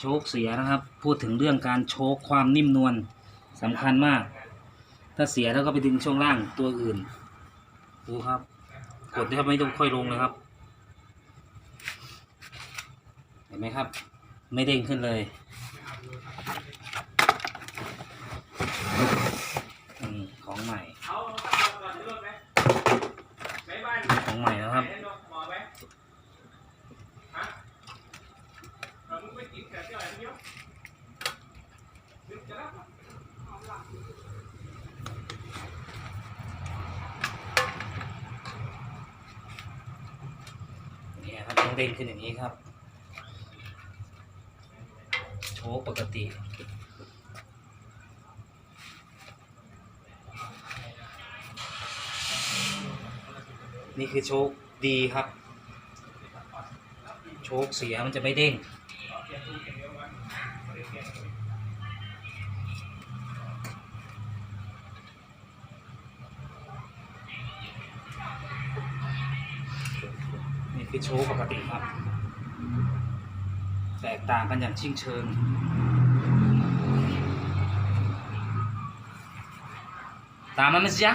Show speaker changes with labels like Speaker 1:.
Speaker 1: โชคเสียนะครับ พูดถึงเรื่องการโชคความนิ่มนวลสำคัญมาก ถ้าเสียแล้วก็ไปดึงช่วงล่างตัวอื่น ดูครับ กดแทบไม่ต้องค่อยลงเลยครับ เห็นไหมครับ ไม่เด้งขึ้นเลยของใหม่ ของใหม่นะครับ เนี่ยครับต้องเด้งขึ้นอย่างนี้ครับโชว์ปกตินี่คือโชคดีครับ โชคเสียมันจะไม่เด้ง นี่คือโชว์ปกติครับ แตกต่างกันอย่างชิงเชิงตามนั้นนะจ๊ะ